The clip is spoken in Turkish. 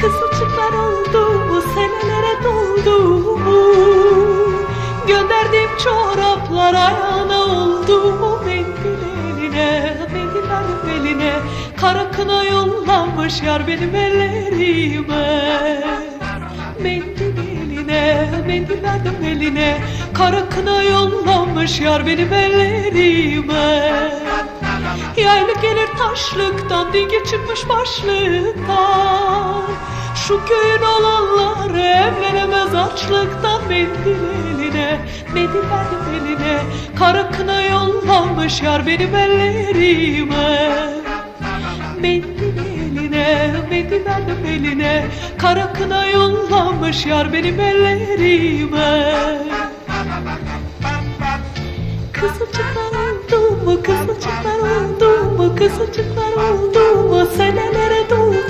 Kızılcıklar oldu senelere doldu. Mu Gönderdiğim çoraplar ayağına oldu. Mendil eline, mendil verdim eline Kara kına yollamış yar benim ellerime. Mendil eline, mendil verdim eline Kara kına yollamış yar benim ellerime gelir taşlıktan Dinge çıkmış başlıktan Şu köyün olanları Evlenemez açlıktan Mendil eline Mendil verdim eline. Kara kına yollamış yar benim ellerime. Mendil eline Mendil verdim eline. Kara kına yollamış yar benim ellerime. Kızılcıklar oldu mu, kızılcıklar kızılcıklar oldu senelere doldu